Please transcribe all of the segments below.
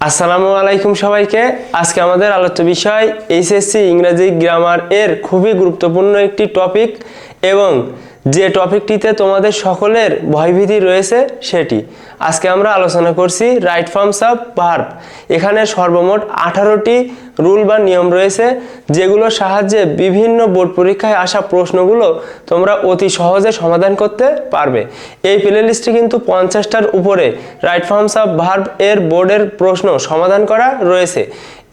আসসালামু আলাইকুম সবাইকে। আজকে আমাদের আলোচ্য বিষয় এইচএসসি ইংরাজি গ্রামার এর খুবই গুরুত্বপূর্ণ একটি টপিক এবং যে টপিকটিতে তোমাদের সকলের ভয়ভীতি রয়েছে সেটি। আজকে আমরা আলোচনা করছি রাইট ফর্মস অফ ভার্ব এখানে সর্বমোট আঠারোটি রুল বা নিয়ম রয়েছে যেগুলোর সাহায্যে বিভিন্ন বোর্ড পরীক্ষায় আসা প্রশ্নগুলো তোমরা অতি সহজে সমাধান করতে পারবে। এই প্লেলিস্টে কিন্তু পঞ্চাশটার উপরে রাইট ফর্মস অফ ভার্ব এর বোর্ডের প্রশ্ন সমাধান করা রয়েছে।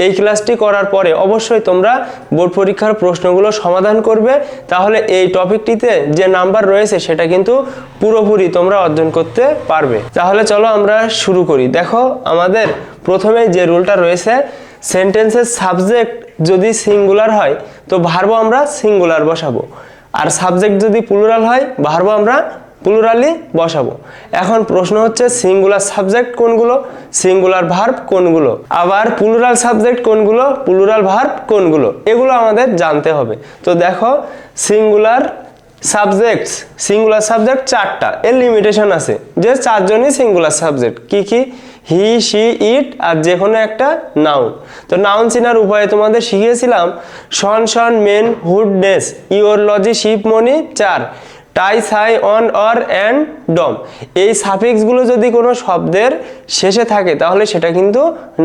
এই ক্লাসটি করার পরে অবশ্যই তোমরা বোর্ড পরীক্ষার প্রশ্নগুলো সমাধান করবে। তাহলে এই টপিকটিতে যে নাম্বার রয়েছে সেটা কিন্তু পুরোপুরি তোমরা অর্জন করতে পারবে। তাহলে চলো আমরা শুরু করি। দেখো, আমাদের প্রথমে যে রুলটা রয়েছে সেন্টেন্সের সাবজেক্ট যদি সিঙ্গুলার হয়, তো ভার্ব আমরা সিঙ্গুলার বসাবো। আর সাবজেক্ট যদি প্লুরাল হয় ভার্ব আমরা প্লুরালি বসাবো। এখন প্রশ্ন হচ্ছে সিঙ্গুলার সাবজেক্ট কোনগুলো? সিঙ্গুলার ভার্ব কোনগুলো? আবার প্লুরাল সাবজেক্ট কোনগুলো? প্লুরাল ভার্ব কোনগুলো? এগুলো আমাদের জানতে হবে। তো দেখো সিঙ্গুলার সাবজেক্টস সিঙ্গুলার সাবজেক্ট চারটা। এর লিমিটেশন আছে যে চারজনই সিঙ্গুলার সাবজেক্ট কি কি? হি, শি, ইট আর যে কোনো একটা নাউন। তো নাউন চিনার উপায়ে তোমাদের শিখিয়েছিলাম, tion sion ment, hood, ness ure logy, ship mony ture, ty cy on, or and ডম। এই সাফিক্সগুলো যদি কোনো শব্দের শেষে থাকে, তাহলে সেটা কিন্তু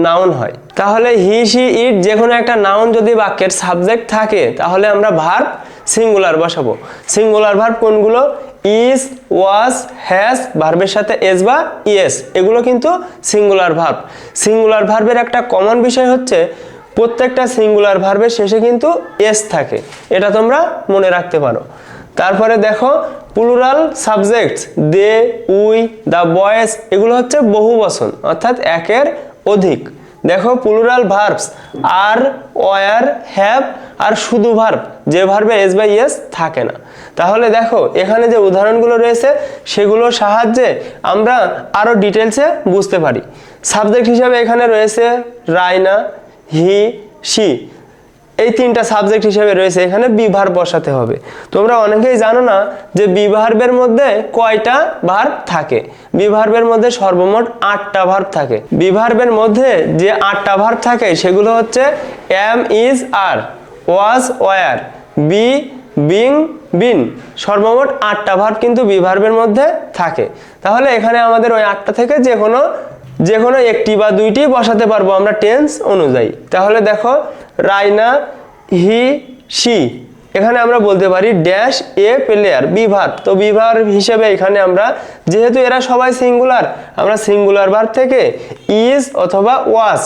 নাউন হয়। তাহলে হি, শি, ইট যে কোনো একটা নাউন যদি বাক্যের সাবজেক্ট থাকে, তাহলে আমরা ভার্ব সিঙ্গুলার বসাবো। সিঙ্গুলার ভার্ব কোনগুলো? ইজ ওয়াজ হ্যাজ ভার্বের সাথে এস বা ইয়েস এগুলো কিন্তু সিঙ্গুলার ভার্ব সিঙ্গুলার ভার্বের একটা কমন বিষয় হচ্ছে, প্রত্যেকটা সিঙ্গুলার ভার্বের শেষে কিন্তু এস থাকে। এটা তোমরা মনে রাখতে পারো। তারপরে দেখো plural subjects they we the boys এগুলো হচ্ছে বহু বচন অর্থাৎ একের অধিক। দেখো plural verbs are were have are শুধু ভার্ব যে ভার্বে এস বাই এস থাকে না। তাহলে দেখো, এখানে যে উদাহরণগুলো রয়েছে, সেগুলোর সাহায্যে আমরা আরও ডিটেলসে বুঝতে পারি। সাবজেক্ট হিসাবে এখানে রয়েছে রায়না হি, শি। এই তিনটা সাবজেক্ট হিসেবে রয়েছে, এখানে বিভার বসাতে হবে। তোমরা অনেকেই জানো না যে বিভার্বের মধ্যে কয়টা ভার্ব থাকে? বিভার্বের মধ্যে সর্বমোট আটটা ভার্ব থাকে। বিভার্বের মধ্যে যে আটটা ভার্ব থাকে, সেগুলো হচ্ছে am is are, was were, be being been সর্বমোট আটটা ভার্ব কিন্তু বিভার্বের মধ্যে থাকে। তাহলে এখানে আমাদের ওই আটটা থেকে যে কোনো যে কোনো একটি বা দুইটি বসাতে পারব আমরা টেন্স অনুযায়ী। তাহলে দেখো, রাইনা, হি সি এখানে আমরা বলতে পারি ড্যাশ, এ, প্লেয়ার বিভার তো বিভার হিসেবে এখানে আমরা, যেহেতু এরা সবাই সিঙ্গুলার, আমরা সিঙ্গুলার ভার থেকে ইজ অথবা ওয়াজ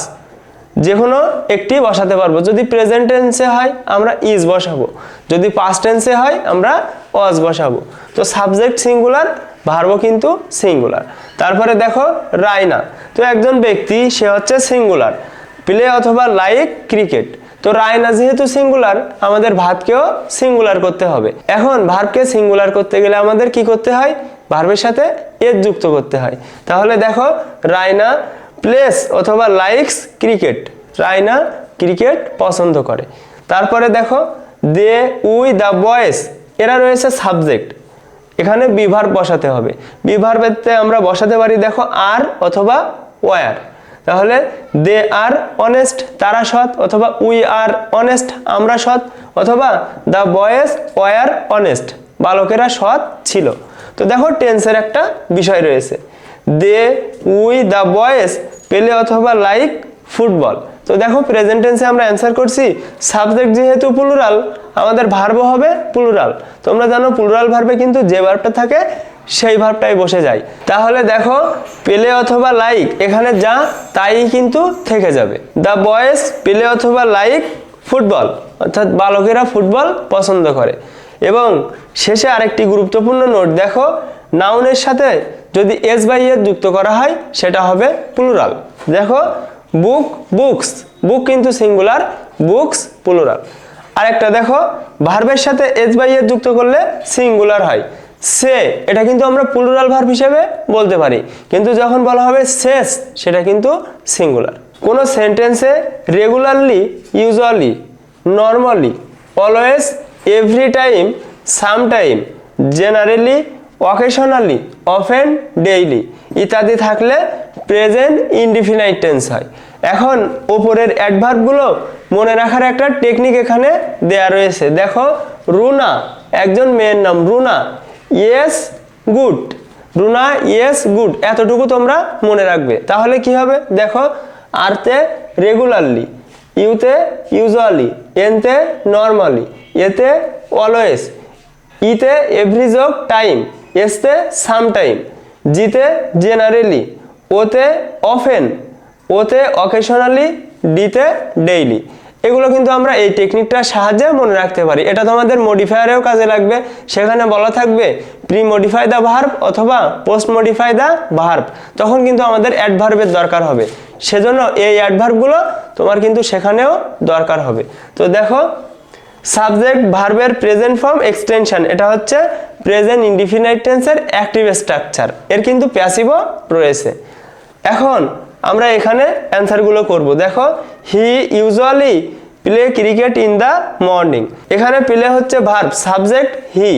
যে কোনো একটি বসাতে পারব। যদি প্রেজেন্ট টেন্সে হয়, আমরা ইজ বসাবো। যদি পাস্ট টেন্সে হয়, আমরা ওয়াজ বসাবো। তো সাবজেক্ট সিঙ্গুলার ভার্বও কিন্তু সিঙ্গুলার তারপরে দেখো রায়না তো একজন ব্যক্তি, সে হচ্ছে সিঙ্গুলার প্লে অথবা লাইক ক্রিকেট তো রায়না যেহেতু সিঙ্গুলার আমাদের ভার্বকেও সিঙ্গুলার করতে হবে। এখন ভার্বকে সিঙ্গুলার করতে গেলে আমাদের কি করতে হয়? ভার্বের সাথে এর যুক্ত করতে হয়। তাহলে দেখো রায়না প্লেস অথবা লাইকস ক্রিকেট রায়না ক্রিকেট পছন্দ করে। তারপরে দেখো দে উই দ্য বয়েস এরা রয়েছে সাবজেক্ট এখানে বিভার বসাতে হবে। বিভার পেতে আমরা বসাতে পারি, দেখো আর অথবা ওয়ার তাহলে দে আর অনেস্ট তারা সৎ, অথবা উই আর অনেস্ট আমরা সৎ, অথবা দ্য বয়েস ওয়ার অনেস্ট বালকেরা সৎ ছিল। তো দেখো টেন্সের একটা বিষয় রয়েছে। দে উই দ্য বয়েস, পেলে অথবা লাইক ফুটবল। তো দেখো প্রেজেন্ট টেন্সে আমরা অ্যান্সার করছি সাবজেক্ট যেহেতু প্লুরাল আমাদের ভার্ব হবে প্লুরাল তোমরা জানো প্লুরাল ভার্বে কিন্তু যে ভার্বটা থাকে, সেই ভার্বটাই বসে যায়। তাহলে দেখো, পেলে অথবা লাইক এখানে যা, তাই কিন্তু থেকে যাবে। দ্য বয়েস, পেলে অথবা লাইক ফুটবল, অর্থাৎ বালকেরা ফুটবল পছন্দ করে। এবং শেষে আরেকটি গুরুত্বপূর্ণ নোট দেখো নাউনের সাথে যদি এস বাই এর যুক্ত করা হয়, সেটা হবে প্লুরাল দেখো বুক বুকস বুক কিন্তু সিঙ্গুলার বুকস প্লুরাল আরেকটা দেখো ভার্বের সাথে এস বাই এর যুক্ত করলে সিঙ্গুলার হয়। সে, এটা কিন্তু আমরা প্লুরাল ভার্ব হিসেবে বলতে পারি। কিন্তু যখন বলা হবে শেষ, সেটা কিন্তু সিঙ্গুলার কোনো সেন্টেন্সে regularly usually normally always every time some time generally occasionally often daily ইত্যাদি থাকলে প্রেজেন্ট ইনডিফিনাইট টেন্স হয়। এখন ওপরের অ্যাডভার্বগুলো মনে রাখার একটা টেকনিক এখানে দেয়া রয়েছে। দেখো, রুনা, একজন মেয়ের নাম Runa. Yes good Runa yes good এতটুকু তোমরা মনে রাখবে। তাহলে কি হবে? দেখো, আরতে রেগুলারলি ইউতে ইউজুয়ালি এনতে নর্মালি এতে অলওয়েজ ইতে এভরিজ অফ টাইম এসতে সামটাইম জিতে জেনারেলি ওতে অফেন ওতে অকেশনালি ডিতে ডেইলি এগুলো কিন্তু আমরা এই টেকনিকটার সাহায্যে মনে রাখতে পারি। এটা তোমাদের মডিফায়ারেও কাজে লাগবে। সেখানে বলা থাকবে প্রি মডিফাই দ্য ভার্ব অথবা পোস্ট মডিফাই দ্য ভার্ব তখন কিন্তু আমাদের অ্যাডভার্বের দরকার হবে। সেজন্য এই অ্যাডভার্বগুলো তোমার কিন্তু সেখানেও দরকার হবে। তো দেখো সাবজেক্ট ভার্বের প্রেজেন্ট ফর্ম এক্সটেনশন। এটা হচ্ছে প্রেজেন্ট ইনডিফিনাইট টেন্সের অ্যাক্টিভ স্ট্রাকচার। এর কিন্তু প্যাসিভও রয়েছে। এখন আমরা এখানে অ্যান্সারগুলো করব। দেখো, he usually play cricket in the morning. এখানে প্লে হচ্ছে ভার্ব, সাবজেক্ট হি।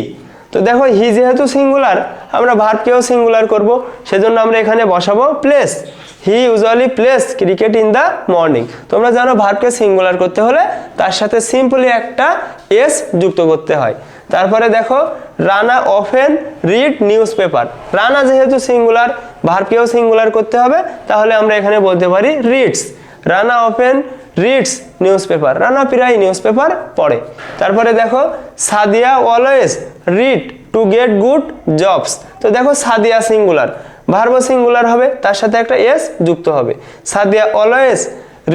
তো দেখো হি যেহেতু সিঙ্গুলার আমরা ভার্বকেও সিঙ্গুলার করব, সেজন্য আমরা এখানে বসাবো plays he usually plays cricket in the morning তোমরা জানো ভার্বকে সিঙ্গুলার করতে হলে তার সাথে সিম্পলি একটা এস যুক্ত করতে হয়। তারপরে দেখো Rana often read newspaper Rana যেহেতু সিঙ্গুলার ভার্বকেও সিঙ্গুলার করতে হবে, তাহলে আমরা এখানে বলতে পারি reads Rana often reads newspaper Rana প্রায় নিউজ পেপার পড়ে। তারপরে দেখো, Sadia always read to get good jobs. তো দেখো, সাদিয়া সিঙ্গুলার। ভার্ব সিঙ্গুলার হবে, তার সাথে একটা এস যুক্ত হবে। Sadia always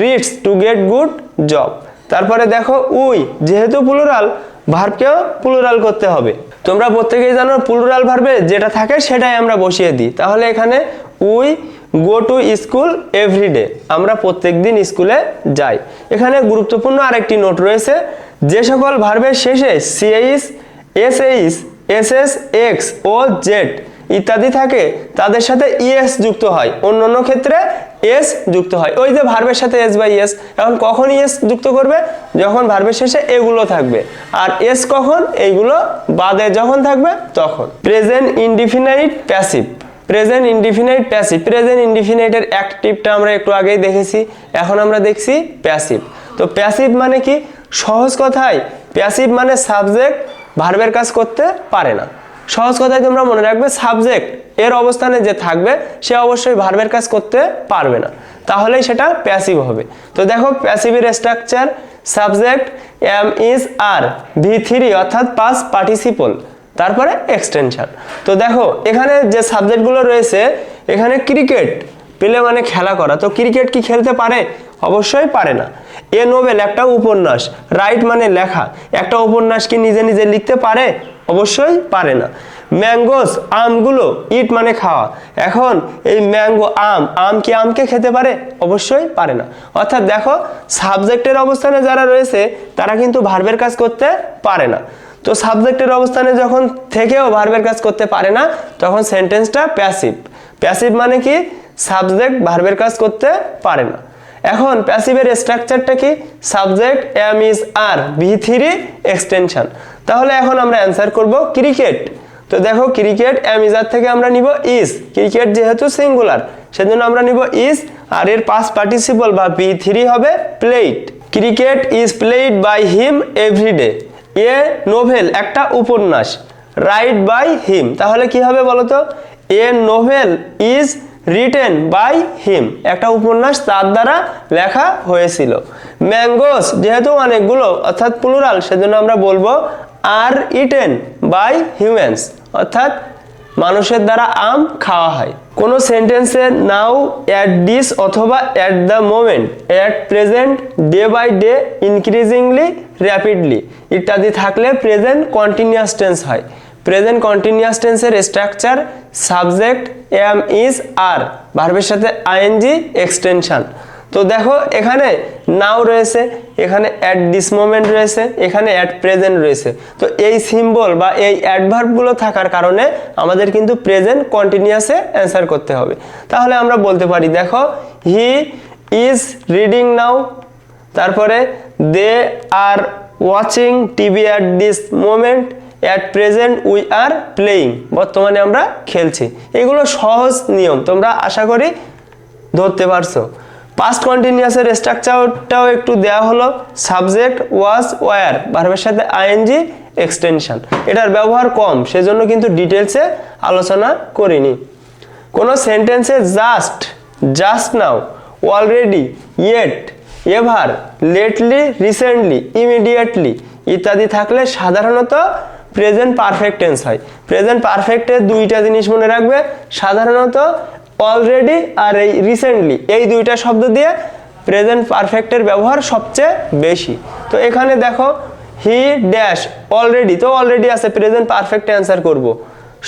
reads to get good job. তারপরে দেখো, উই, যেহেতু প্লুরাল, ভার্বকেও প্লুরাল করতে হবে। তোমরা প্রত্যেকেই জানো, প্লুরাল ভার্বে যেটা থাকে সেটাই আমরা বসিয়ে দিই। তাহলে এখানে we go to school every day আমরা প্রত্যেক দিন স্কুলে যাই। এখানে গুরুত্বপূর্ণ আরেকটি নোট রয়েছে। যে সকল ভার্বের শেষে C H S H S S X O Z ইত্যাদি থাকে, তাদের সাথে ইএস যুক্ত হয়। অন্য অন্য ক্ষেত্রে এস যুক্ত হয়। ওই যে ভার্বের সাথে এস বাই এস এখন কখন ইএস যুক্ত করবে? যখন ভার্বের শেষে এগুলো থাকবে। আর এস কখন? এইগুলো বাদে যখন থাকবে, তখন। Present indefinite passive present indefinite passive present ইনডিফিনাইটের অ্যাক্টিভটা আমরা একটু আগেই দেখেছি, এখন আমরা দেখছি প্যাসিভ তো প্যাসিভ মানে কি? সহজ কথায় প্যাসিভ মানে সাবজেক্ট ভার্বের কাজ করতে পারে না। সহজ কথায় তোমরা মনে রাখবে সাবজেক্ট এর অবস্থানে যে থাকবে, সে অবশ্যই ভার্বের কাজ করতে পারবে না। তাহলেই সেটা প্যাসিভ হবে। তো দেখো প্যাসিভের structure subject am is are V three অর্থাৎ পাস পার্টিসিপল তারপরে এক্সটেনশন তো দেখো, এখানে যে সাবজেক্টগুলো রয়েছে, এখানে ক্রিকেট পেলে মানে খেলা করা। তো ক্রিকেট কি খেলতে পারে? অবশ্যই পারে না। এ নোবেল একটা উপন্যাস রাইট মানে লেখা। একটা উপন্যাস কি নিজে নিজে লিখতে পারে? অবশ্যই পারে না। ম্যাঙ্গোস আমগুলো ইট মানে খাওয়া। এখন এই ম্যাঙ্গো আম আম কি আমকে খেতে পারে? অবশ্যই পারে না। অর্থাৎ দেখো সাবজেক্টের অবস্থানে যারা রয়েছে, তারা কিন্তু ভার্বের কাজ করতে পারে না। তো সাবজেক্টের অবস্থানে যখন থেকেও ভার্বের কাজ করতে পারে না, তখন সেন্টেন্সটা প্যাসিভ প্যাসিভ মানে কি? সাবজেক্ট ভার্বের কাজ করতে পারে না। এখন প্যাসিভের স্ট্রাকচারটা কি? Subject am is are V three extension তাহলে এখন আমরা অ্যান্সার করব ক্রিকেট তো দেখো ক্রিকেট এম ইজ আর থেকে আমরা নিব ইজ ক্রিকেট যেহেতু সিঙ্গুলার সেজন্য আমরা নিব ইজ আর এর পাস পার্টিসিপল বা বি থ্রি হবে played cricket is played by him every day a novel, একটা উপন্যাস। Write by him. তাহলে কি হবে বলতো? A novel is written by him. একটা উপন্যাস তার দ্বারা লেখা হয়েছিল। ম্যাঙ্গোস, যেহেতু অনেকগুলো, অর্থাৎ প্লুরাল, সেজন্য আমরা বলব আর ইটেন বাই হিউম্যানস। অর্থাৎ মানুষের দ্বারা আম খাওয়া হয়। কোনো সেন্টেন্সে নাও অ্যাট দিস অথবা at the moment at present day by day increasingly rapidly ইত্যাদি থাকলে প্রেজেন্ট কন্টিনিউয়াস টেন্স হয়। প্রেজেন্ট কন্টিনিউয়াস টেন্সের structure subject am is are ভার্বের সাথে আইএনজি এক্সটেনশন তো দেখো, এখানে নাও রয়েছে, এখানে অ্যাট দিস মোমেন্ট রয়েছে, এখানে অ্যাট প্রেজেন্ট রয়েছে। তো এই সিম্বল বা এই অ্যাডভার্বগুলো থাকার কারণে আমাদের কিন্তু প্রেজেন্ট কন্টিনিউয়াসে অ্যান্সার করতে হবে। তাহলে আমরা বলতে পারি, দেখো হি ইজ রিডিং নাও তারপরে they are watching TV at this moment at present we are playing বর্তমানে আমরা খেলছি। এগুলো সহজ নিয়ম, তোমরা আশা করি ধরতে পারছ। পাস্ট কন্টিনিউয়াসের স্ট্রাকচারটাও একটু দেওয়া হলো। সাবজেক্ট ওয়াজ ওয়ার ভার্বের সাথে আইএনজি এক্সটেনশন এটার ব্যবহার কম, সেজন্য কিন্তু ডিটেলসে আলোচনা করিনি। কোনো সেন্টেন্সে just just now already yet ever lately recently immediately ইত্যাদি থাকলে সাধারণত প্রেজেন্ট পারফেক্ট টেন্স হয়। প্রেজেন্ট পারফেক্টে দুইটা জিনিস মনে রাখবে। সাধারণত অলরেডি আর এই রিসেন্টলি এই দুইটা শব্দ দিয়ে প্রেজেন্ট পারফেক্টের ব্যবহার সবচেয়ে বেশি। তো এখানে দেখো হি ড্যাশ অলরেডি তো অলরেডি আছে প্রেজেন্ট পারফেক্ট অ্যান্সার করব।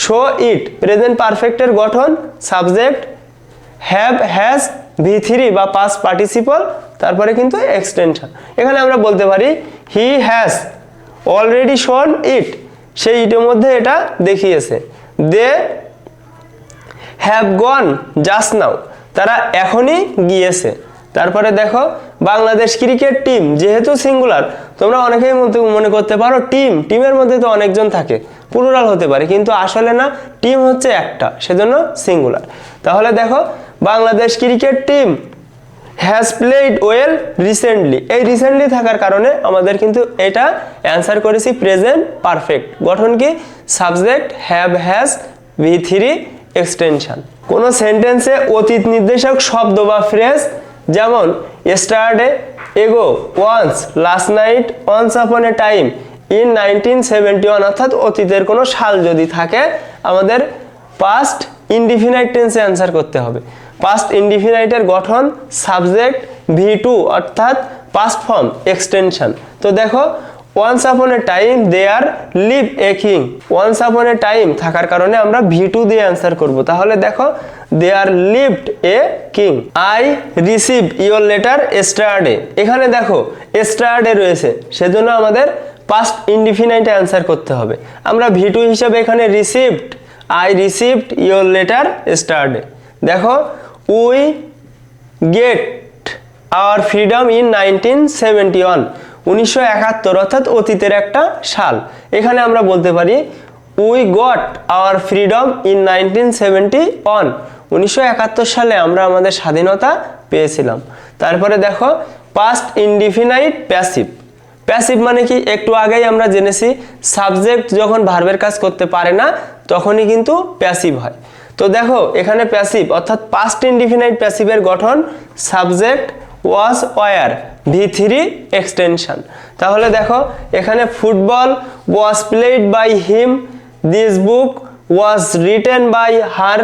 শো ইট প্রেজেন্ট পারফেক্টের গঠন subject have has V three বা পাস পার্টিসিপল তারপরে কিন্তু এক্সটেনশন এখানে আমরা বলতে পারি হি হ্যাজ অলরেডি শোন ইট সেই ইটের মধ্যে এটা দেখিয়েছে। They have gone just now তারা এখনই গিয়েছে। তারপরে দেখো, বাংলাদেশ ক্রিকেট টিম, যেহেতু সিঙ্গুলার তোমরা অনেকেই মনে করতে পারো টিম, টিমের মধ্যে তো অনেকজন থাকে প্লুরাল হতে পারে, কিন্তু আসলে না, টিম হচ্ছে একটা, সেজন্য সিঙ্গুলার তাহলে দেখো, Bangladesh cricket team has played well recently এই রিসেন্টলি থাকার কারণে আমাদের কিন্তু এটা অ্যান্সার করেছি প্রেজেন্ট পারফেক্ট গঠন কি? Subject have has V three extension কোনো সেন্টেন্সে অতীত নির্দেশক, শব্দ বা ফ্রেজ যেমন স্টারডে এগো once last night once upon a time in nineteen seventy one অর্থাৎ অতীতের কোনো সাল যদি থাকে, আমাদের পাস্ট ইনডিফিনাইট টেন্সে অ্যান্সার করতে হবে। পাস্ট ইনডিফিনাইটের গঠন সাবজেক্ট ভি টু অর্থাৎ পাস্ট ফর্ম এক্সটেনশন তো দেখো once upon a time they are live a king once upon a time থাকার কারণে আমরা ভি টু দিয়ে অ্যান্সার করব। তাহলে দেখো they are lived a king I receive your letter yesterday এখানে দেখো এস্টারডে রয়েছে। সেজন্য আমাদের পাস্ট ইনডিফিনাইট অ্যান্সার করতে হবে। আমরা ভি টু হিসাবে এখানে received I received your letter yesterday দেখো we get our freedom in nineteen seventy one উনিশশো একাত্তর অর্থাৎ অতীতের একটা সাল। এখানে আমরা বলতে পারি we got our freedom in nineteen seventy one উনিশশো একাত্তর সালে আমরা আমাদের স্বাধীনতা পেয়েছিলাম। তারপরে দেখো পাস্ট ইনডিফিনাইট প্যাসিভ প্যাসিভ মানে কি? একটু আগেই আমরা জেনেছি সাবজেক্ট যখন ভার্বের কাজ করতে পারে না, তখনই কিন্তু প্যাসিভ হয়। তো দেখো, এখানে প্যাসিভ অর্থাৎ পাস্ট ইনডিফিনাইট প্যাসিভের গঠন subject was were V three extension তাহলে দেখো, এখানে football was played by him this book was written by her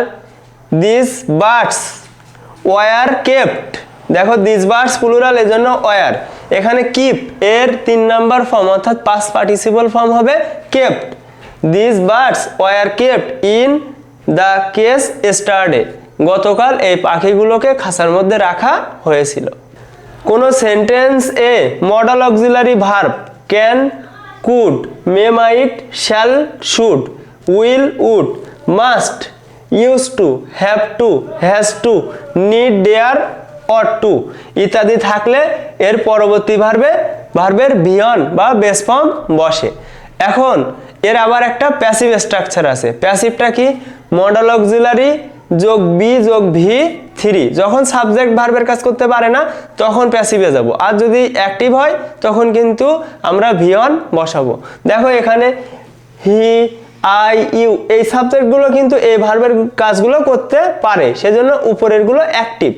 this birds were kept দেখো দিস বার্ডস প্লুরাল এজন্য ওয়ার এখানে কিপ এর তিন নাম্বার ফর্ম অর্থাৎ পাস পার্টিসিপল ফর্ম হবে kept this birds were kept in the cage yesterday গতকাল এই পাখিগুলোকে খাঁচার মধ্যে রাখা হয়েছিল। কোনো sentence A modal auxiliary verb can could may might shall should will would must use to have to has to need dare ought to ইত্যাদি থাকলে এর পরবর্তী ভার্বে ভার্বের বিয়ন বা বেস ফর্ম বসে। এখন এর আবার একটা প্যাসিভ স্ট্রাকচার আছে। প্যাসিভটা কি? মডেল অক্সিলারি যোগ বি যোগ ভি থ্রি যখন সাবজেক্ট ভার্বের কাজ করতে পারে না, তখন প্যাসিভে যাব। আর যদি অ্যাক্টিভ হয়, তখন কিন্তু আমরা ভিয়ন বসাবো। দেখো এখানে হি আই ইউ এই সাবজেক্টগুলো কিন্তু এই ভার্বের কাজগুলো করতে পারে। সেজন্য উপরেরগুলো অ্যাক্টিভ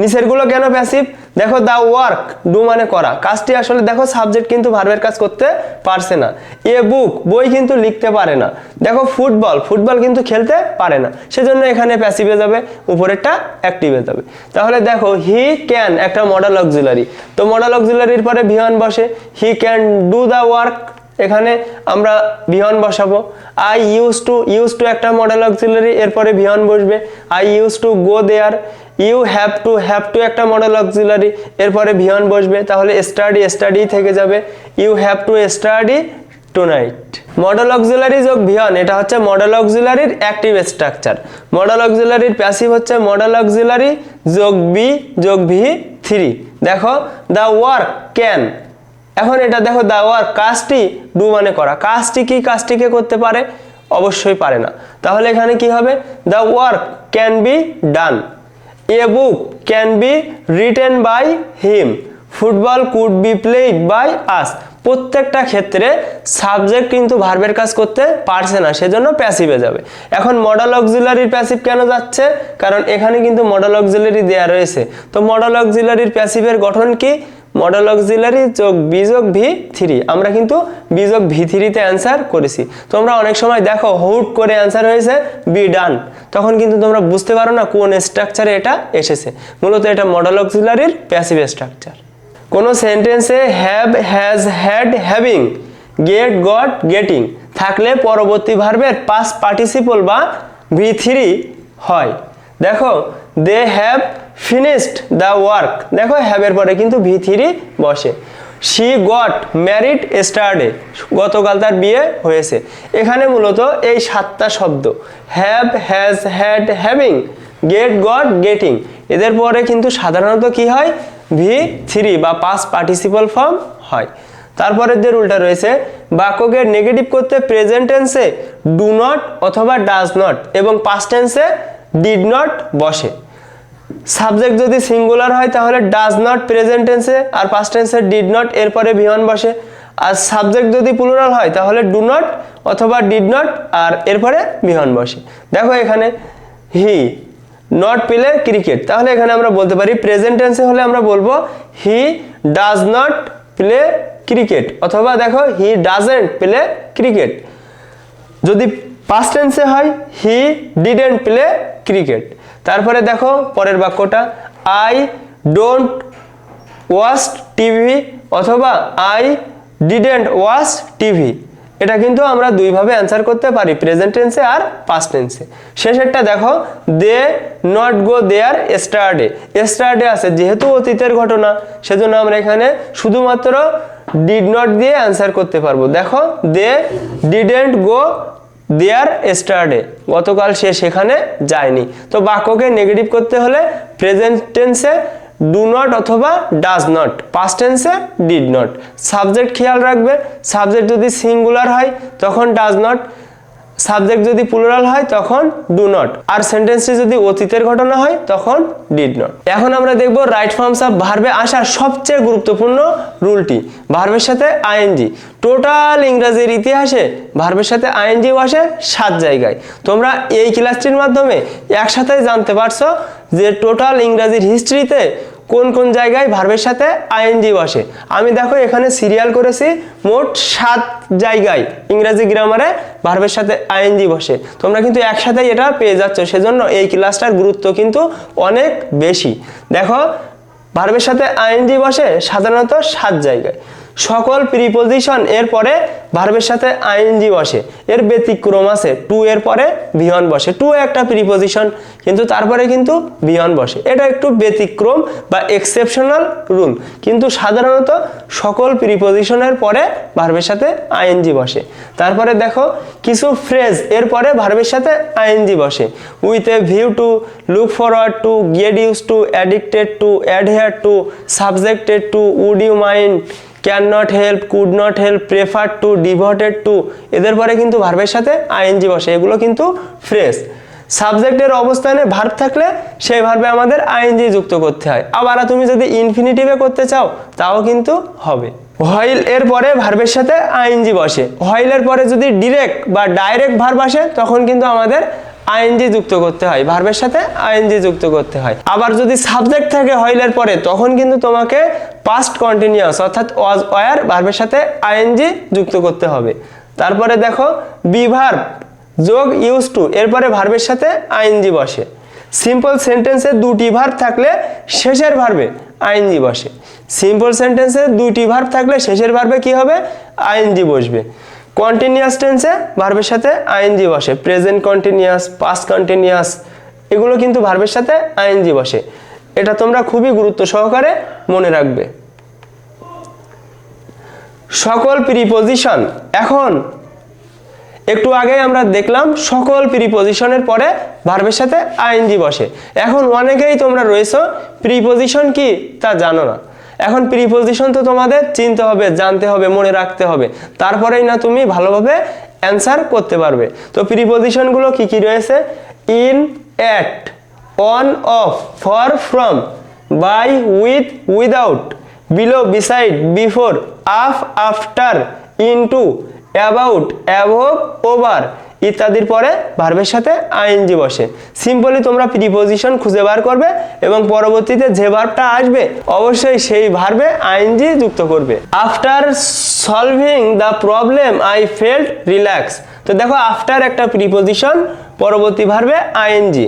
নিচেরগুলো কেন প্যাসিভ দেখো দা ওয়ার্ক ডু মানে করা। কাজটি আসলে দেখো সাবজেক্ট কিন্তু ভার্বের কাজ করতে পারছে না। এ বুক বই কিন্তু লিখতে পারে না। দেখো ফুটবল ফুটবল কিন্তু খেলতে পারে না। সেজন্য এখানে প্যাসিভে যাবে, উপরেরটা অ্যাক্টিভে যাবে। তাহলে দেখো হি ক্যান একটা মডেল অক্সিলারি তো মডেল অক্সিলারির পরে ভিয়ন বসে। He can do the work এখানে আমরা ভিয়ন বসাবো। I use to use to একটা মডেল অক্সিলারি এরপরে ভিয়ন বসবে। I use to go there you have to have to একটা মডেল অক্সিলারি এরপরে ভিয়ন বসবে, তাহলে স্টাডি স্টাডি থেকে যাবে। You have to study two night modal auxiliary যোগ ভিয়ন এটা হচ্ছে মডেল অক্সিলারির অ্যাক্টিভ স্ট্রাকচার মডেল অক্সিলারির প্যাসিভ হচ্ছে মডেল অক্সিলারি যোগ বি যোগ ভি থ্রি দেখো দ্য ওয়ার্ক ক্যান এখন এটা দেখো দ্য ওয়ার্ক কাজটি ডু মানে করা। কাজটি কি কাজটিকে করতে পারে? অবশ্যই পারে না। তাহলে এখানে কি হবে? The work can be done a book can be written by him football could be played by us প্রত্যেকটা ক্ষেত্রে সাবজেক্ট কিন্তু ভার্বের কাজ করতে পারছে না, সেজন্য প্যাসিভে যাবে। এখন মডেল অক্সিলারির প্যাসিভ কেন যাচ্ছে? কারণ এখানে কিন্তু মডেল অক্সিলারি দেয়া রয়েছে। তো মডেল অক্সিলারির প্যাসিভের গঠন কি? মডেল অক্সিলারি যোগ বিযোগ ভি থ্রি। আমরা কিন্তু বিযোগ ভি থ্রিতে অ্যান্সার করেছি। তোমরা অনেক সময় দেখো, হুট করে অ্যান্সার হয়েছে, বি ডান। তখন কিন্তু তোমরা বুঝতে পারো না কোন স্ট্রাকচারে এটা এসেছে। মূলত এটা মডেল অক্সিলারির প্যাসিভ স্ট্রাকচার কোনো সেন্টেন্সে have has had having get got getting থাকলে পরবর্তী ভার্বের পাস পার্টিসিপল বা ভি থ্রি হয়। দেখো they have finished the work দেখো হ্যাভের পরে কিন্তু ভি থ্রি বসে। শি গট ম্যারিড স্টারডে গতকাল তার বিয়ে হয়েছে। এখানে মূলত এই সাতটা শব্দ। Have has had having get got getting এদের পরে কিন্তু সাধারণত কি হয়? ভি থ্রি বা পাস পার্টিসিপাল ফর্ম হয়। তারপরের যে রুলটা রয়েছে, বাক্যকে নেগেটিভ করতে প্রেজেন্ট টেন্সে ডু নট অথবা ডাজ নট এবং পাস্ট টেন্সে ডিড নট বসে। সাবজেক্ট যদি সিঙ্গুলার হয়, তাহলে ডাজ নট প্রেজেন্ট টেন্সে আর পাস্ট টেন্সে ডিড নট এরপরে ভিওয়ান বসে। আর সাবজেক্ট যদি প্লুরাল হয়, তাহলে ডু নট অথবা ডিড নট আর এরপরে ভিওয়ান বসে। দেখো এখানে হি নট প্লে ক্রিকেট তাহলে এখানে আমরা বলতে পারি প্রেজেন্ট টেন্সে হলে আমরা বলব he does not play cricket অথবা দেখো হি ডাজেন্ট প্লে ক্রিকেট যদি পাস্ট টেন্সে হয় হি ডিডেন্ট প্লে ক্রিকেট তারপরে দেখো পরের বাক্যটা আই ডোন্ট ওয়াচ টিভি অথবা আই ডিডেন্ট ওয়াচ টিভি এটা কিন্তু আমরা দুইভাবে অ্যান্সার করতে পারি প্রেজেন্ট টেন্সে আর পাস্ট টেন্সে শেষেরটা দেখো দে নট গো দেয়ার স্টারডে স্টারডে আছে, যেহেতু অতীতের ঘটনা, সেজন্য আমরা এখানে শুধুমাত্র ডিড নট দিয়ে অ্যান্সার করতে পারব। দেখো দে ডিডেন্ট গো দেয়ার স্টার্ডে। গতকাল সে সেখানে যায়নি। তো বাক্যকে নেগেটিভ করতে হলে প্রেজেন্ট টেন্সে ডু নট অথবা ডাজ নট পাস্ট টেন্সে ডিড নট সাবজেক্ট খেয়াল রাখবে। সাবজেক্ট যদি সিঙ্গুলার হয়, তখন ডাজ নট সাবজেক্ট যদি প্লুরাল হয়, তখন ডু নট আর সেন্টেন্সটি যদি অতীতের ঘটনা হয়, তখন ডিড নট এখন আমরা দেখব রাইট ফর্মস অফ ভার্বে আসার সবচেয়ে গুরুত্বপূর্ণ রুলটি। ভার্বের সাথে আইএনজি টোটাল ইংরাজির ইতিহাসে ভার্বের সাথে আইএনজিও আসে সাত জায়গায়। তোমরা এই ক্লাসটির মাধ্যমে একসাথে জানতে পারছ যে টোটাল ইংরাজির হিস্ট্রিতে কোন কোন জায়গায় ভার্বের সাথে আইএনজি বসে আমি দেখো এখানে সিরিয়াল করেছি, মোট সাত জায়গায় ইংরাজি গ্রামারে ভার্বের সাথে আইএনজি বসে। তোমরা কিন্তু একসাথে এটা পেয়ে যাচ্ছ, সেজন্য এই ক্লাসটার গুরুত্ব কিন্তু অনেক বেশি। দেখো, ভার্বের সাথে আইএনজি বসে সাধারণত সাত জায়গায়। সকল প্রিপোজিশন এর পরে ভার্বের সাথে আইএনজি বসে। এর ব্যতিক্রম আছে টু এর পরে ভিয়ন বসে। টু একটা প্রিপোজিশন কিন্তু তারপরে কিন্তু ভিয়ন বসে। এটা একটু ব্যতিক্রম বা এক্সেপশনাল রুল কিন্তু সাধারণত সকল প্রিপোজিশনের পরে ভার্বের সাথে আইএনজি বসে। তারপরে দেখো, কিছু ফ্রেজ এর পরে ভার্বের সাথে আইএনজি বসে। With a view to look forward to get use to addicted to adhere to subjected to would you mind can not help could not help prefer to devoted to এদের পরে কিন্তু ভার্বের সাথে আইএনজি বসে, এগুলো কিন্তু fresh সাবজেক্টের অবস্থানে ভার্ব থাকলে সেই ভার্বে আমাদের আইএনজি যুক্ত করতে হয়। আবার তুমি যদি ইনফিনিটিভে করতে চাও, তাও কিন্তু হবে। হয়েল এর পরে ভার্বের সাথে আইএনজি বসে। হয়েলের পরে যদি ডিরেক্ট বা ডাইরেক্ট ভার্ব আসে, তখন কিন্তু আমাদের আইএনজি যুক্ত করতে হয় ভার্বের সাথে আইএনজি যুক্ত করতে হয়। আবার যদি সাবজেক্ট থাকে হইলের পরে, তখন কিন্তু তোমাকে পাস্ট কন্টিনিউয়াস অর্থাৎ ওয়াজ ওয়ার ভার্বের সাথে আইএনজি যুক্ত করতে হবে। তারপরে দেখো বি ভার্ব যোগ ইউজ টু এরপরে ভার্বের সাথে আইএনজি বসে। সিম্পল সেন্টেন্সে দুটি ভার্ব থাকলে শেষের ভার্বে আইএনজি বসে। সিম্পল সেন্টেন্সে দুটি ভার্ব থাকলে শেষের ভার্বে কি হবে? আইএনজি বসবে। কন্টিনিউয়াস টেন্সে ভার্বের সাথে আইএনজি বসে প্রেজেন্ট কন্টিনিউয়াস পাস্ট কন্টিনিউয়াস এগুলো কিন্তু ভার্বের সাথে আইএনজি বসে। এটা তোমরা খুবই গুরুত্ব সহকারে মনে রাখবে। সকল প্রিপোজিশন এখন একটু আগে আমরা দেখলাম সকল প্রিপোজিশনের পরে ভার্বের সাথে আইএনজি বসে। এখন অনেকেই তোমরা রয়েছো প্রিপোজিশন কি তা জানো না। এখন প্রিপোজিশন তো তোমাদের চিনতে হবে, জানতে হবে, মনে রাখতে হবে। তারপরেই না তুমি ভালোভাবে অ্যান্সার করতে পারবে। তো প্রিপোজিশনগুলো কি কি রয়েছে? In at on of for from by with without below beside before আফ after into about above over ইত্যাদির পরে ভার্বের সাথে আইএনজি বসে। সিম্পলি তোমরা প্রিপোজিশন খুঁজে বার করবে এবং পরবর্তীতে যে ভার্বটা আসবে, অবশ্যই সেই ভার্বে আইএনজি যুক্ত করবে। After solving the problem I felt relax তো দেখো আফটার একটা প্রিপোজিশন পরবর্তী ভার্বে আইএনজি।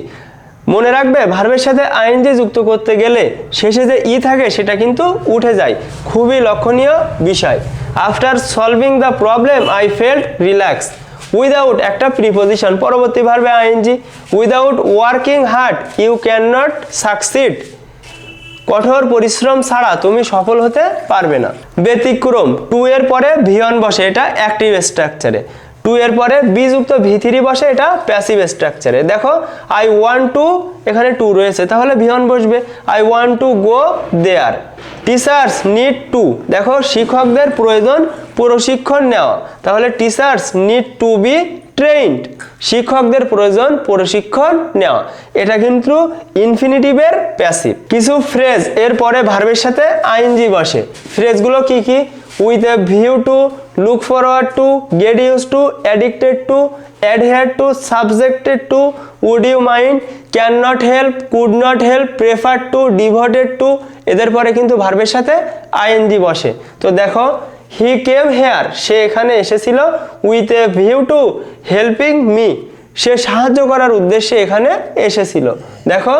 মনে রাখবে, ভার্বের সাথে আইএনজি যুক্ত করতে গেলে শেষে যে ই থাকে, সেটা কিন্তু উঠে যায়। খুবই লক্ষণীয় বিষয়। After solving the problem I felt relax without একটা প্রিপোজিশন পরবর্তী ভার্বে ING without working hard you can not succeed কঠোর পরিশ্রম ছাড়া তুমি সফল হতে পারবে না। ব্যতিক্রম টু এর পরে ভিয়ন বসে, এটা অ্যাক্টিভ স্ট্রাকচারে টু এর পরে বি যুক্ত ভি থ্রি বসে এটা প্যাসিভ স্ট্রাকচারে দেখো আই ওয়ান্ট টু এখানে টু রয়েছে, তাহলে ভিয়ন বসবে। I want to go there teachers need to দেখো, শিক্ষকদের প্রয়োজন প্রশিক্ষণ নেওয়া। তাহলে teachers need to be trained শিক্ষকদের প্রয়োজন প্রশিক্ষণ নেওয়া। এটা কিন্তু ইনফিনিটিভের প্যাসিভ কিছু ফ্রেজ এর পরে ভার্বের সাথে আইএনজি বসে। ফ্রেজগুলো কি কি? With a view to look forward to get use to addicted to adhere to subjected to would you mind can not help could not help prefer to devoted to এদের পরে কিন্তু ভার্বের সাথে আইএনজি বসে। তো দেখো হি কেম হেয়ার সে এখানে এসেছিল with a view to helping me সে সাহায্য করার উদ্দেশ্যে এখানে এসেছিল। দেখো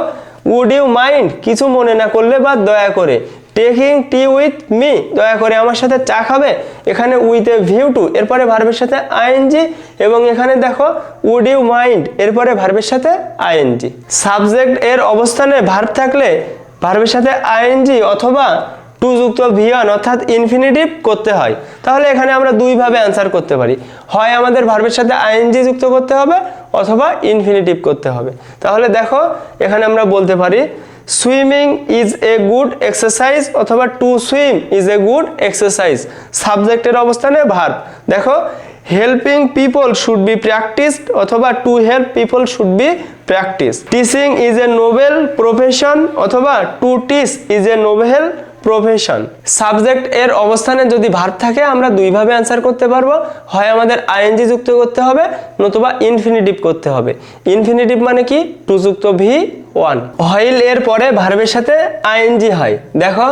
উড ইউ মাইন্ড কিছু মনে না করলে বা দয়া করে টেকিং টি উইথ মি দয়া করে আমার সাথে চা খাবে? এখানে উইথ এ ভিউ টু এরপরে ভার্বের সাথে আইএনজি এবং এখানে দেখো উড ইউ মাইন্ড এরপরে ভার্বের সাথে আইএনজি সাবজেক্ট এর অবস্থানে ভার্ব থাকলে ভার্বের সাথে আইএনজি অথবা টু যুক্ত ভিয়ান অর্থাৎ ইনফিনিটিভ করতে হয়। তাহলে এখানে আমরা দুইভাবে অ্যান্সার করতে পারি। হয় আমাদের ভার্বের সাথে আইএনজি যুক্ত করতে হবে, অথবা ইনফিনিটিভ করতে হবে। তাহলে দেখো, এখানে আমরা বলতে পারি swimming is a good exercise অথবা to swim is a good exercise সাবজেক্টের অবস্থানে ভার্ব দেখো helping people should be practised অথবা to help people should be practice teaching is a noble profession অথবা to teach is a noble profession subject এর অবস্থানে যদি verb থাকে, আমরা দুইভাবে অ্যান্সার করতে পারব। হয় আমাদের আইএনজি যুক্ত করতে হবে, নতুবা ইনফিনিটিভ করতে হবে। ইনফিনিটিভ মানে কি? টু যুক্ত ভি ওয়ান। হইল এর পরে ভার্বের সাথে আইএনজি হয়। দেখো,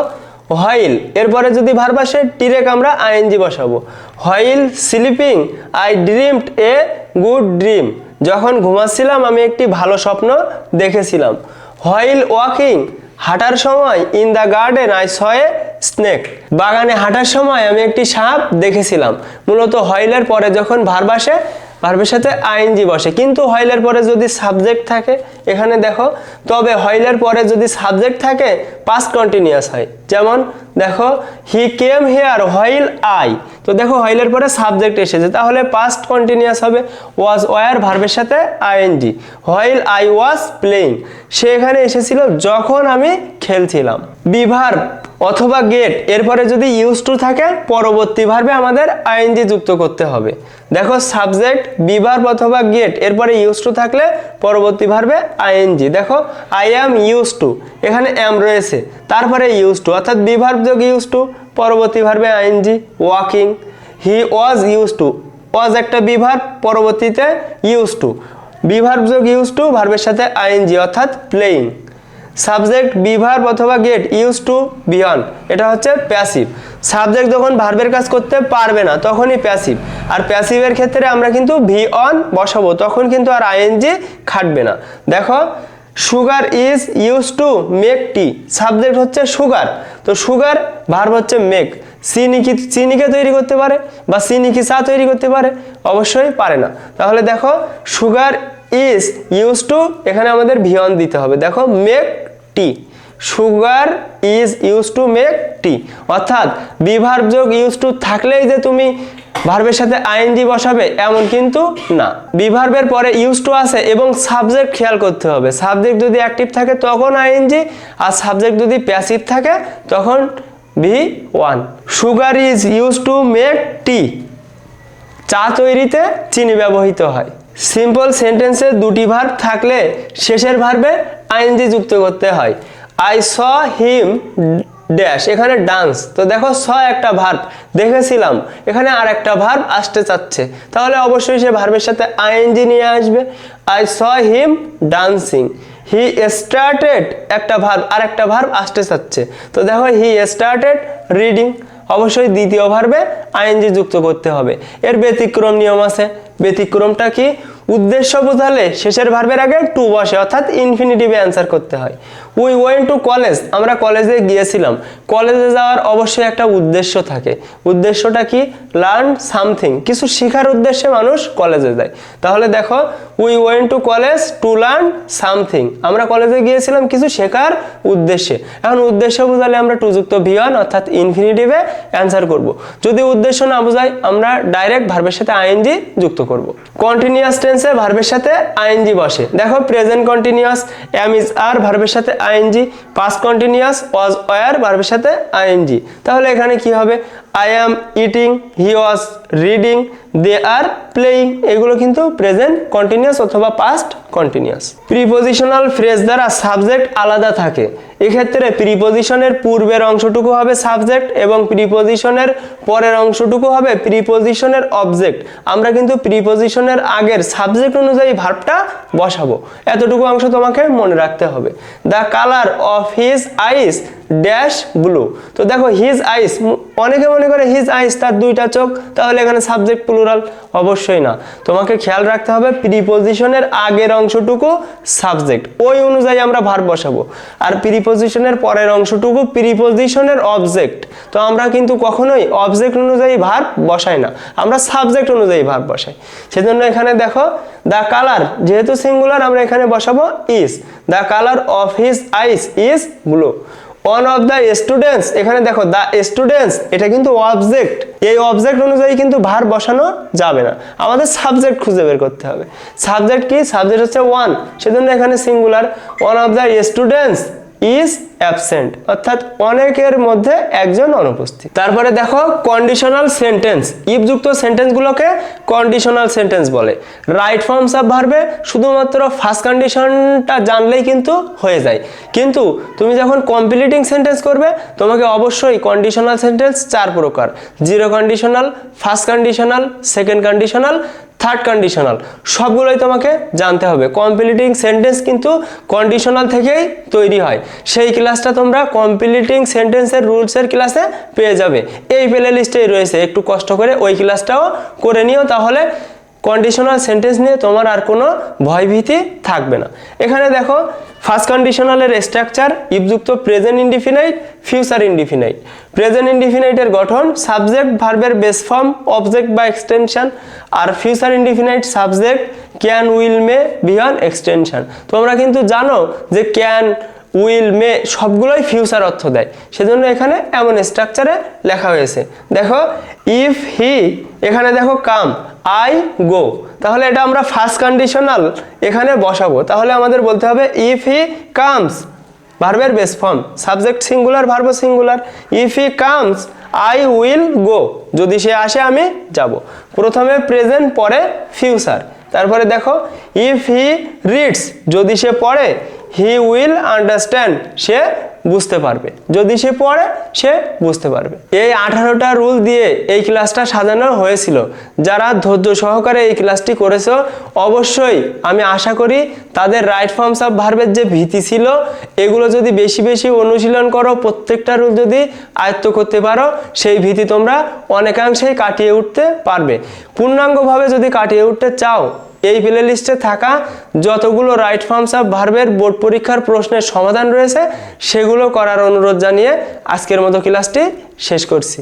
হইল এরপরে যদি ভার্ব আসে ডিরেক্ট আমরা আইএনজি বসাবো। While sleeping I dreamed a good dream যখন ঘুমাচ্ছিলাম, আমি একটি ভালো স্বপ্ন দেখেছিলাম। হইল ওয়াকিং হাঁটার সময় in the garden I saw snake বাগানে হাঁটার সময় আমি একটি সাপ দেখেছিলাম। মূলত হইলের পরে যখন ভার্ব আসে, ভার্বের সাথে আইএনজি বসে। কিন্তু হইলের পরে যদি সাবজেক্ট থাকে এখানে দেখো, তবে হইলের পরে যদি সাবজেক্ট থাকে পাস্ট কন্টিনিউয়াস হয়। যেমন, দেখো হি কেম হেয়ার হইল আই তো দেখো, হইলের পরে সাবজেক্ট এসেছে। তাহলে পাস্ট কন্টিনিউয়াস হবে ওয়াজ ওয়ার ভার্বের সাথে আইএনজি হইল আই ওয়াজ প্লেইং সে এখানে এসেছিল যখন আমি খেলছিলাম। বিভার্ব অথবা গেট এরপরে যদি ইউজ টু থাকে, পরবর্তী ভার্বে আমাদের আইএনজি যুক্ত করতে হবে। দেখো সাবজেক্ট বিভার্ব অথবা গেট এরপরে ইউজ টু থাকলে, পরবর্তী ভার্বে আইএনজি। দেখো আই অ্যাম ইউজ টু এখানে অ্যাম রয়েছে। তারপরে ইউজ টু অর্থাৎ বিভার্ব যোগ ইউজ টু পরবর্তী ভার্বে ING walking he was use to was একটা বিভার্ব পরবর্তীতে ইউজ টু বিভার্ব যোগ ইউজ টু ভার্বের সাথে আইএনজি, অর্থাৎ প্লেইং সাবজেক্ট বিভার্ব অথবা গেট ইউজ টু বিয়ন এটা হচ্ছে প্যাসিভ। সাবজেক্ট যখন ভার্বের কাজ করতে পারবে না, তখনই প্যাসিভ। আর প্যাসিভের ক্ষেত্রে আমরা কিন্তু ভি অন বসাবো, তখন কিন্তু আর আইএনজি খাটবে না। দেখো, sugar is use to make tea. Subject হচ্ছে সুগার। তো সুগার, ভার্ব হচ্ছে মেক। চিনি কি চিনিকে তৈরি করতে পারে বা চিনি কি চা তৈরি করতে পারে? অবশ্যই পারে না। তাহলে দেখো, সুগার ইজ ইউজ টু, এখানে আমাদের ভিয়ন দিতে হবে। দেখো, make tea. Sugar is use to make tea অর্থাৎ বিভার্ব যোগ ইউজ টু থাকলেই যে তুমি ভার্বের সাথে আইএনজি বসাবে, এমন কিন্তু না। বিভার্বের পরে ইউজ টু আছে এবং সাবজেক্ট খেয়াল করতে হবে। সাবজেক্ট যদি অ্যাক্টিভ থাকে, তখন আইএনজি আর সাবজেক্ট যদি প্যাসিভ থাকে, তখন V one sugar is use to make tea চা তৈরিতে চিনি ব্যবহৃত হয়। সিম্পল সেন্টেন্সে দুটি ভার্ব থাকলে শেষের ভার্বে আইএনজি যুক্ত করতে হয়। আই স হিম ড্যাশ এখানে ডান্স তো দেখো স একটা ভার্ব দেখেছিলাম। এখানে আর একটা ভার্ব আসতে চাচ্ছে। তাহলে অবশ্যই সে ভার্বের সাথে আইএনজি নিয়ে আসবে। I saw him dancing he started একটা ভার্ব আর একটা ভার্ব আসতে চাচ্ছে। তো দেখো হি স্টার্টেড রিডিং অবশ্যই দ্বিতীয় ভার্বে আইএনজি যুক্ত করতে হবে। এর ব্যতিক্রম নিয়ম আছে। ব্যতিক্রমটা কি? উদ্দেশ্য বোঝালে শেষের ভার্বের আগে টু বসে, অর্থাৎ ইনফিনিটিভে অ্যান্সার করতে হয়। উই ওয়েন টু কলেজ আমরা কলেজে গিয়েছিলাম। কলেজে যাওয়ার অবশ্যই একটা উদ্দেশ্য থাকে। উদ্দেশ্যটা কি? লার্ন সামথিং কিছু শেখার উদ্দেশ্যে মানুষ কলেজে যায়। তাহলে দেখো we went to college to learn something আমরা কলেজে গিয়েছিলাম কিছু শেখার উদ্দেশ্যে। এখন উদ্দেশ্য বোঝালে আমরা টু যুক্ত ভিওয়ান, অর্থাৎ ইনফিনিটিভে অ্যান্সার করব। যদি উদ্দেশ্য না বোঝাই, আমরা ডাইরেক্ট ভার্বের সাথে আইএনজি যুক্ত করব। কন্টিনিউয়াস টেন্সে ভার্বের সাথে আইএনজি বসে। দেখো present continuous am is are ভার্বের সাথে ING past continuous was were ভার্বের সাথে আইএনজি তাহলে এখানে কি হবে? I am eating he was reading they are playing এগুলো কিন্তু প্রেজেন্ট কন্টিনিউয়াস অথবা পাস্ট কন্টিনিউয়াস প্রিপোজিশনাল ফ্রেজ দ্বারা সাবজেক্ট আলাদা থাকে। এক্ষেত্রে প্রিপোজিশনের পূর্বের অংশটুকু হবে সাবজেক্ট এবং প্রিপোজিশনের পরের অংশটুকু হবে প্রিপোজিশনের অবজেক্ট আমরা কিন্তু প্রিপোজিশনের আগের সাবজেক্ট অনুযায়ী ভার্বটা বসাবো। এতটুকু অংশ তোমাকে মনে রাখতে হবে। The colour of his eyes dash blue তো দেখো হিজ আইস অনেকে মনে করে হিজ আইস তার দুইটা চোখ, তাহলে এখানে সাবজেক্ট প্লুরাল অবশ্যই না। তোমাকে খেয়াল রাখতে হবে প্রিপোজিশনের আগের অংশটুকু সাবজেক্ট ওই অনুযায়ী আমরা ভার বসাবো। আর প্রিপোজিশনের পরের অংশটুকু প্রিপোজিশনের অবজেক্ট তো আমরা কিন্তু কখনোই অবজেক্ট অনুযায়ী ভার বসাই না। আমরা সাবজেক্ট অনুযায়ী ভার বসাই। সেজন্য এখানে দেখো দ্য কালার যেহেতু সিঙ্গুলার আমরা এখানে বসাবো is the colour of his eyes is blue one of the students এখানে দেখো দ্য স্টুডেন্টস এটা কিন্তু অবজেক্ট এই অবজেক্ট অনুযায়ী কিন্তু ভার বসানো যাবে না। আমাদের সাবজেক্ট খুঁজে বের করতে হবে। সাবজেক্ট কি? সাবজেক্ট হচ্ছে ওয়ান সেজন্য এখানে singular one of the students is absent অর্থাৎ অনেকের মধ্যে একজন অনুপস্থিত। তারপরে দেখো কন্ডিশনাল সেন্টেন্স ইফযুক্ত সেন্টেন্সগুলোকে কন্ডিশনাল সেন্টেন্স বলে। রাইট ফর্মস অফ ভার্বে শুধুমাত্র ফার্স্ট কন্ডিশনটা জানলেই কিন্তু হয়ে যায়। কিন্তু তুমি যখন কমপ্লিটিং সেন্টেন্স করবে, তোমাকে অবশ্যই কন্ডিশনাল সেন্টেন্স চার প্রকার। Zero conditional first conditional second conditional third conditional সবগুলোই তোমাকে জানতে হবে। কমপ্লিটিং সেন্টেন্স কিন্তু কন্ডিশনাল থেকেই তৈরি হয়। সেই ক্লাসটা তোমরা কমপ্লিটিং সেন্টেন্সের রুলসের ক্লাসে পেয়ে যাবে। এই প্লে লিস্টেই রয়েছে। একটু কষ্ট করে ওই ক্লাসটাও করে নিও তাহলে কন্ডিশনাল সেন্টেন্স নিয়ে তোমার আর কোনো ভয়ভীতি থাকবে না। এখানে দেখো ফার্স্ট কন্ডিশনালের structure ইফযুক্ত present indefinite future indefinite present ইনডিফিনাইটের গঠন সাবজেক্ট ভার্বের বেস ফর্ম অবজেক্ট বা extension R future indefinite subject can will may V one extension তোমরা কিন্তু জানো যে ক্যান উইল, মে সবগুলোই ফিউচার অর্থ দেয়। সেজন্য এখানে এমন স্ট্রাকচারে লেখা হয়েছে। দেখো ইফ হি এখানে দেখো কাম আই গো তাহলে এটা আমরা ফার্স্ট কন্ডিশনাল এখানে বসাবো। তাহলে আমাদের বলতে হবে ইফ হি কামস ভার্বের base form subject singular verb singular if he comes I will go যদি সে আসে, আমি যাব। প্রথমে প্রেজেন্ট পরে ফিউচার তারপরে দেখো ইফ হি রিডস যদি সে পড়ে হি উইল আন্ডারস্ট্যান্ড, সে বুঝতে পারবে। যদি সে পড়ে, সে বুঝতে পারবে। এই আঠারোটা রুল দিয়ে এই ক্লাসটা সাজানো হয়েছিল। যারা ধৈর্য সহকারে এই ক্লাসটি করেছ, অবশ্যই আমি আশা করি তাদের রাইট ফর্মস অফ ভার্বের যে ভীতি ছিল, এগুলো যদি বেশি বেশি অনুশীলন করো, প্রত্যেকটা রুল যদি আয়ত্ত করতে পারো, সেই ভীতি তোমরা অনেকাংশেই কাটিয়ে উঠতে পারবে। পূর্ণাঙ্গভাবে যদি কাটিয়ে উঠতে চাও এই প্লে লিস্টে থাকা যতগুলো রাইট ফর্মস অফ ভার্বের বোর্ড পরীক্ষার প্রশ্নের সমাধান রয়েছে, সেগুলো করার অনুরোধ জানিয়ে আজকের মতো ক্লাসটি শেষ করছি।